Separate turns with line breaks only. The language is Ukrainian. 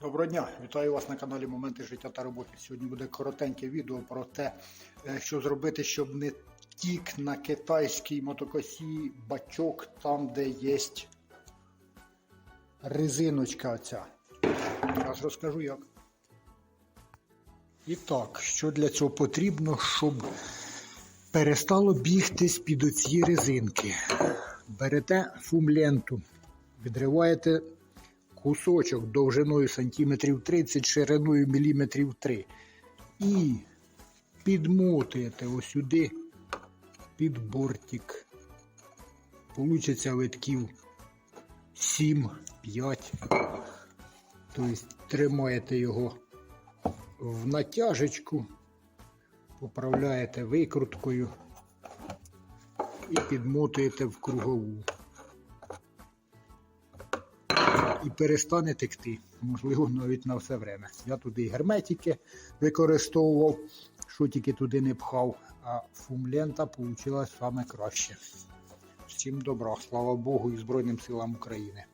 Доброго дня, вітаю вас на каналі Моменти життя та роботи. Сьогодні буде коротеньке відео про те, е, що зробити, щоб не тік на китайській мотокосі бачок, там, де є резиночка оця. Зараз розкажу як. І так, що для цього потрібно, щоб перестало бігти з-під оцієї резинки. Берете фумленту, відриваєте кусочок довжиною сантиметрів 30, шириною міліметрів 3. І підмотуєте ось сюди під бортик. Получиться витків 7-5. Тобто тримаєте його в натяжечку, поправляєте викруткою і підмотуєте в кругову і перестане текти. Можливо, навіть на все время. Я туди і герметики використовував, що тільки туди не пхав, а фумлента вийшла саме краще. Всім добра, слава Богу і Збройним силам України.